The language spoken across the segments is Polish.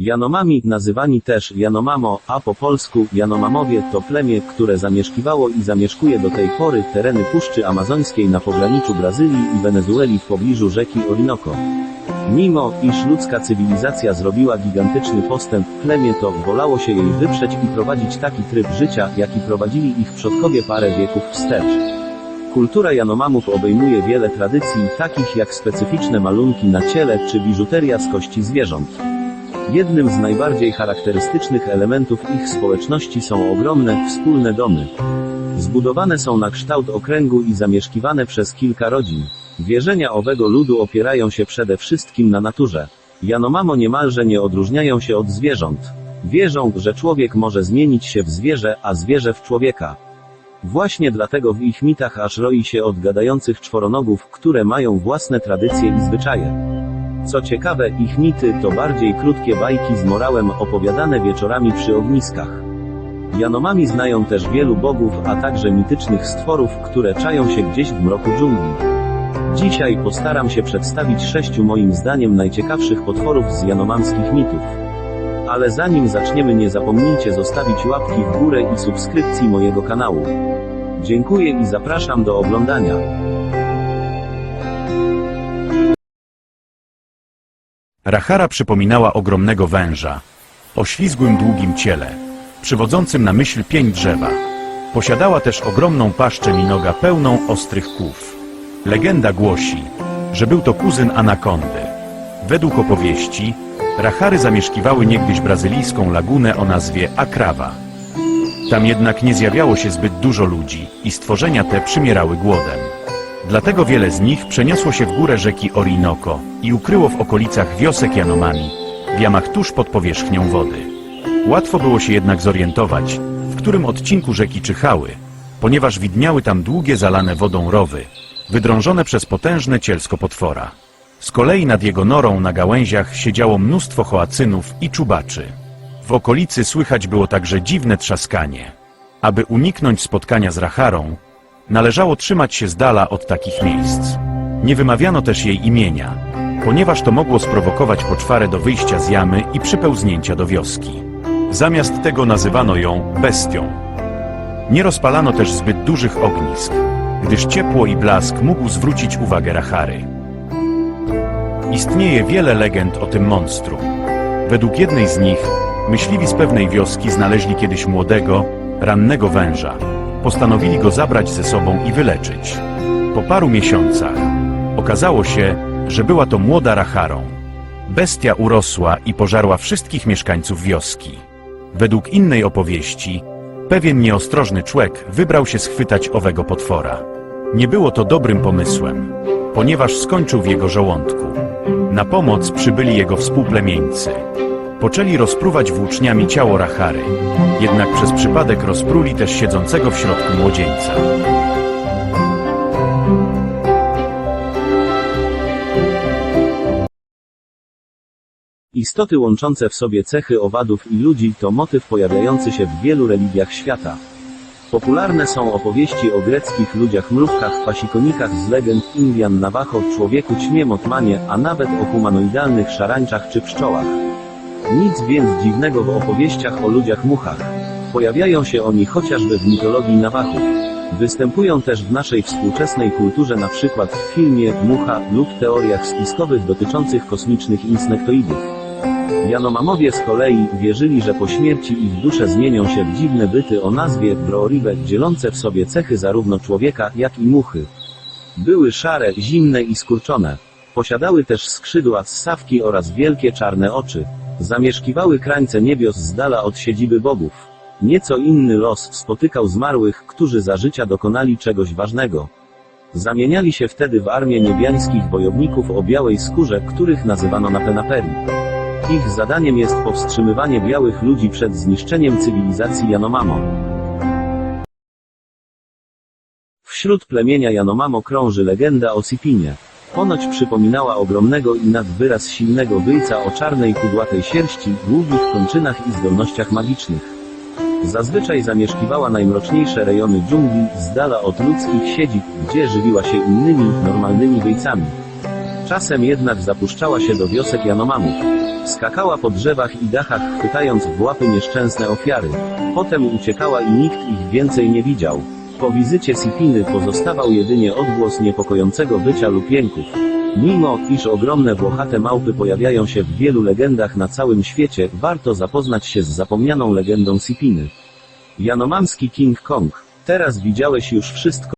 Janomami, nazywani też Janomamo, a po polsku Janomamowie, to plemię, które zamieszkiwało i zamieszkuje do tej pory tereny Puszczy Amazońskiej na pograniczu Brazylii i Wenezueli w pobliżu rzeki Orinoco. Mimo, iż ludzka cywilizacja zrobiła gigantyczny postęp, plemię to wolało się jej wyprzeć i prowadzić taki tryb życia, jaki prowadzili ich przodkowie parę wieków wstecz. Kultura Janomamów obejmuje wiele tradycji, takich jak specyficzne malunki na ciele czy biżuteria z kości zwierząt. Jednym z najbardziej charakterystycznych elementów ich społeczności są ogromne, wspólne domy. Zbudowane są na kształt okręgu i zamieszkiwane przez kilka rodzin. Wierzenia owego ludu opierają się przede wszystkim na naturze. Janomamo niemalże nie odróżniają się od zwierząt. Wierzą, że człowiek może zmienić się w zwierzę, a zwierzę w człowieka. Właśnie dlatego w ich mitach aż roi się od gadających czworonogów, które mają własne tradycje i zwyczaje. Co ciekawe, ich mity to bardziej krótkie bajki z morałem opowiadane wieczorami przy ogniskach. Janomami znają też wielu bogów, a także mitycznych stworów, które czają się gdzieś w mroku dżungli. Dzisiaj postaram się przedstawić sześciu moim zdaniem najciekawszych potworów z janomamskich mitów. Ale zanim zaczniemy nie zapomnijcie zostawić łapki w górę i subskrypcji mojego kanału. Dziękuję i zapraszam do oglądania. Rachara przypominała ogromnego węża, o ślizgłym długim ciele, przywodzącym na myśl pień drzewa. Posiadała też ogromną paszczę minoga pełną ostrych kłów. Legenda głosi, że był to kuzyn anakondy. Według opowieści, Rachary zamieszkiwały niegdyś brazylijską lagunę o nazwie Akrawa. Tam jednak nie zjawiało się zbyt dużo ludzi i stworzenia te przymierały głodem. Dlatego wiele z nich przeniosło się w górę rzeki Orinoco i ukryło w okolicach wiosek Janomami, w jamach tuż pod powierzchnią wody. Łatwo było się jednak zorientować, w którym odcinku rzeki czyhały, ponieważ widniały tam długie zalane wodą rowy, wydrążone przez potężne cielsko potwora. Z kolei nad jego norą na gałęziach siedziało mnóstwo choacynów i czubaczy. W okolicy słychać było także dziwne trzaskanie. Aby uniknąć spotkania z Racharą, należało trzymać się z dala od takich miejsc. Nie wymawiano też jej imienia, ponieważ to mogło sprowokować poczwarę do wyjścia z jamy i przypełznięcia do wioski. Zamiast tego nazywano ją bestią. Nie rozpalano też zbyt dużych ognisk, gdyż ciepło i blask mógł zwrócić uwagę Rachary. Istnieje wiele legend o tym monstrum. Według jednej z nich, myśliwi z pewnej wioski znaleźli kiedyś młodego, rannego węża. Postanowili go zabrać ze sobą i wyleczyć. Po paru miesiącach okazało się, że była to młoda Racharą. Bestia urosła i pożarła wszystkich mieszkańców wioski. Według innej opowieści, pewien nieostrożny człek wybrał się schwytać owego potwora. Nie było to dobrym pomysłem, ponieważ skończył w jego żołądku. Na pomoc przybyli jego współplemieńcy. Poczęli rozpruwać włóczniami ciało Rachary, jednak przez przypadek rozpruli też siedzącego w środku młodzieńca. Istoty łączące w sobie cechy owadów i ludzi to motyw pojawiający się w wielu religiach świata. Popularne są opowieści o greckich ludziach mrówkach, pasikonikach z legend Indian Navajo, człowieku ćmie Motmanie, a nawet o humanoidalnych szarańczach czy pszczołach. Nic więc dziwnego w opowieściach o ludziach muchach. Pojawiają się oni chociażby w mitologii Nawachów. Występują też w naszej współczesnej kulturze na przykład w filmie Mucha lub teoriach spiskowych dotyczących kosmicznych insektoidów. Janomamowie z kolei wierzyli, że po śmierci ich dusze zmienią się w dziwne byty o nazwie Brooribe, dzielące w sobie cechy zarówno człowieka, jak i muchy. Były szare, zimne i skurczone. Posiadały też skrzydła, ssawki oraz wielkie czarne oczy. Zamieszkiwały krańce niebios z dala od siedziby bogów. Nieco inny los spotykał zmarłych, którzy za życia dokonali czegoś ważnego. Zamieniali się wtedy w armię niebiańskich bojowników o białej skórze, których nazywano Napenaperi. Ich zadaniem jest powstrzymywanie białych ludzi przed zniszczeniem cywilizacji Janomamo. Wśród plemienia Janomamo krąży legenda o Sipinie. Ponoć przypominała ogromnego i nad wyraz silnego byjca o czarnej kudłatej sierści, długich kończynach i zdolnościach magicznych. Zazwyczaj zamieszkiwała najmroczniejsze rejony dżungli, z dala od ludzkich siedzib, gdzie żywiła się innymi, normalnymi byjcami. Czasem jednak zapuszczała się do wiosek Janomamów. Skakała po drzewach i dachach, chwytając w łapy nieszczęsne ofiary. Potem uciekała i nikt ich więcej nie widział. Po wizycie Sipiny pozostawał jedynie odgłos niepokojącego wycia lub jęków. Mimo, iż ogromne włochate małpy pojawiają się w wielu legendach na całym świecie, warto zapoznać się z zapomnianą legendą Sipiny. Janomamski King Kong. Teraz widziałeś już wszystko.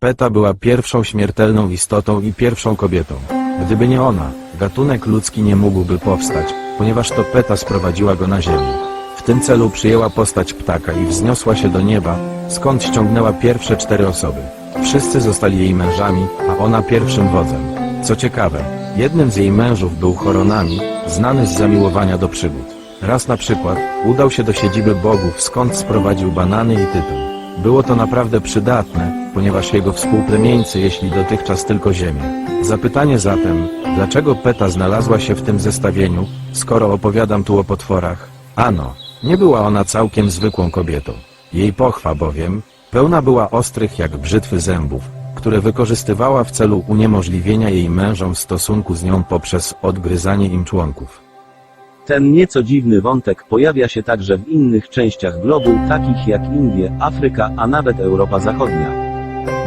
Peta była pierwszą śmiertelną istotą i pierwszą kobietą. Gdyby nie ona, gatunek ludzki nie mógłby powstać, ponieważ to Peta sprowadziła go na ziemię. W tym celu przyjęła postać ptaka i wzniosła się do nieba, skąd ściągnęła pierwsze cztery osoby. Wszyscy zostali jej mężami, a ona pierwszym wodzem. Co ciekawe, jednym z jej mężów był Choronami, znany z zamiłowania do przygód. Raz na przykład, udał się do siedziby bogów, skąd sprowadził banany i tytoń. Było to naprawdę przydatne, ponieważ jego współplemieńcy jeśli dotychczas tylko ziemię. Zapytanie zatem, dlaczego Peta znalazła się w tym zestawieniu, skoro opowiadam tu o potworach? Ano, nie była ona całkiem zwykłą kobietą. Jej pochwa bowiem, pełna była ostrych jak brzytwy zębów, które wykorzystywała w celu uniemożliwienia jej mężom stosunku z nią poprzez odgryzanie im członków. Ten nieco dziwny wątek pojawia się także w innych częściach globu, takich jak Indie, Afryka, a nawet Europa Zachodnia.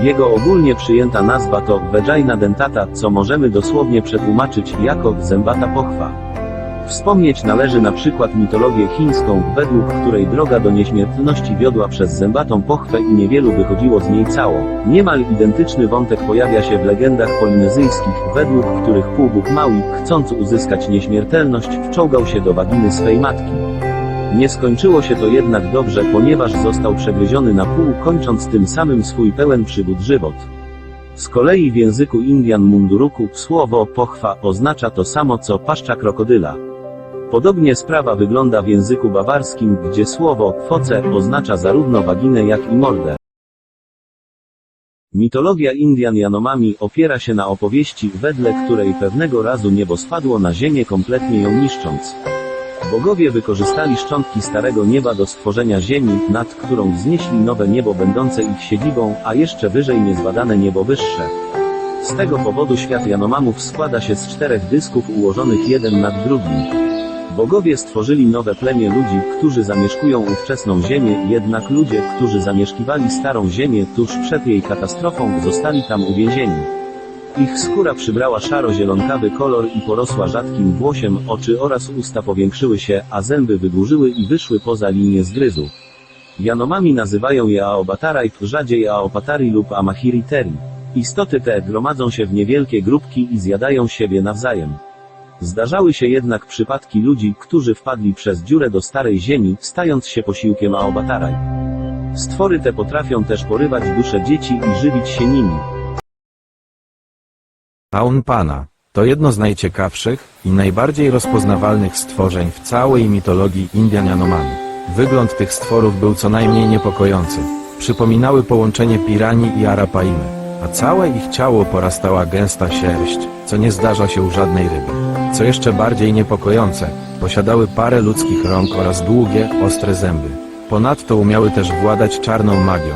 Jego ogólnie przyjęta nazwa to vagina dentata, co możemy dosłownie przetłumaczyć jako zębata pochwa. Wspomnieć należy na przykład mitologię chińską, według której droga do nieśmiertelności wiodła przez zębatą pochwę i niewielu wychodziło z niej cało. Niemal identyczny wątek pojawia się w legendach polinezyjskich, według których półbóg Maui, chcąc uzyskać nieśmiertelność, wczołgał się do waginy swej matki. Nie skończyło się to jednak dobrze, ponieważ został przegryziony na pół, kończąc tym samym swój pełen przygód żywot. Z kolei w języku Indian munduruku słowo pochwa oznacza to samo co paszcza krokodyla. Podobnie sprawa wygląda w języku bawarskim, gdzie słowo foce oznacza zarówno waginę jak i mordę. Mitologia Indian Janomami opiera się na opowieści, wedle której pewnego razu niebo spadło na ziemię kompletnie ją niszcząc. Bogowie wykorzystali szczątki starego nieba do stworzenia ziemi, nad którą wznieśli nowe niebo będące ich siedzibą, a jeszcze wyżej niezbadane niebo wyższe. Z tego powodu świat Janomamów składa się z czterech dysków ułożonych jeden nad drugim. Bogowie stworzyli nowe plemię ludzi, którzy zamieszkują ówczesną ziemię, jednak ludzie, którzy zamieszkiwali starą ziemię tuż przed jej katastrofą, zostali tam uwięzieni. Ich skóra przybrała szaro-zielonkawy kolor i porosła rzadkim włosiem, oczy oraz usta powiększyły się, a zęby wydłużyły i wyszły poza linię zgryzu. Janomami nazywają je Aobataraj, rzadziej Aopatari lub Amahiriteri. Istoty te gromadzą się w niewielkie grupki i zjadają siebie nawzajem. Zdarzały się jednak przypadki ludzi, którzy wpadli przez dziurę do starej ziemi, stając się posiłkiem Aobataraj. Stwory te potrafią też porywać dusze dzieci i żywić się nimi. Aun Pana to jedno z najciekawszych i najbardziej rozpoznawalnych stworzeń w całej mitologii Indian Yanomami. Wygląd tych stworów był co najmniej niepokojący. Przypominały połączenie piranii i arapaimy, a całe ich ciało porastała gęsta sierść, co nie zdarza się u żadnej ryby. Co jeszcze bardziej niepokojące, posiadały parę ludzkich rąk oraz długie, ostre zęby. Ponadto umiały też władać czarną magią.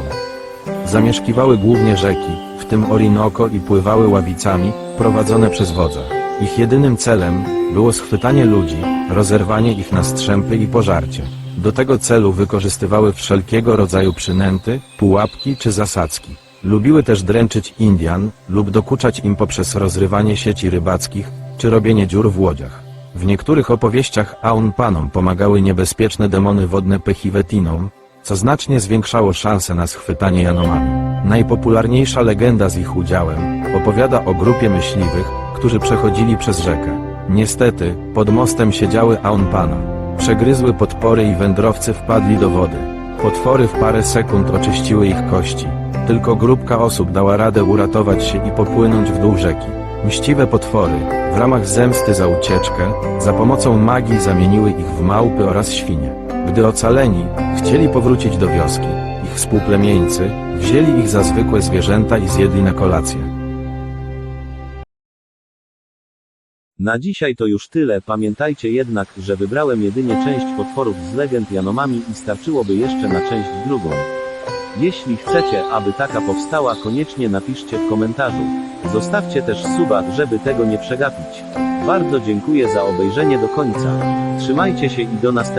Zamieszkiwały głównie rzeki, w tym Orinoko i pływały ławicami, prowadzone przez wodza. Ich jedynym celem było schwytanie ludzi, rozerwanie ich na strzępy i pożarcie. Do tego celu wykorzystywały wszelkiego rodzaju przynęty, pułapki czy zasadzki. Lubiły też dręczyć Indian lub dokuczać im poprzez rozrywanie sieci rybackich czy robienie dziur w łodziach. W niektórych opowieściach Aun Panom pomagały niebezpieczne demony wodne Pechivetinom, co znacznie zwiększało szanse na schwytanie Janomami. Najpopularniejsza legenda z ich udziałem opowiada o grupie myśliwych, którzy przechodzili przez rzekę. Niestety, pod mostem siedziały Aunpana. Przegryzły potwory i wędrowcy wpadli do wody. Potwory w parę sekund oczyściły ich kości. Tylko grupka osób dała radę uratować się i popłynąć w dół rzeki. Mściwe potwory, w ramach zemsty za ucieczkę, za pomocą magii zamieniły ich w małpy oraz świnie. Gdy ocaleni, chcieli powrócić do wioski. Ich współplemieńcy wzięli ich za zwykłe zwierzęta i zjedli na kolację. Na dzisiaj to już tyle, pamiętajcie jednak, że wybrałem jedynie część potworów z legend Janomami i starczyłoby jeszcze na część drugą. Jeśli chcecie, aby taka powstała, koniecznie napiszcie w komentarzu. Zostawcie też suba, żeby tego nie przegapić. Bardzo dziękuję za obejrzenie do końca. Trzymajcie się i do następnego.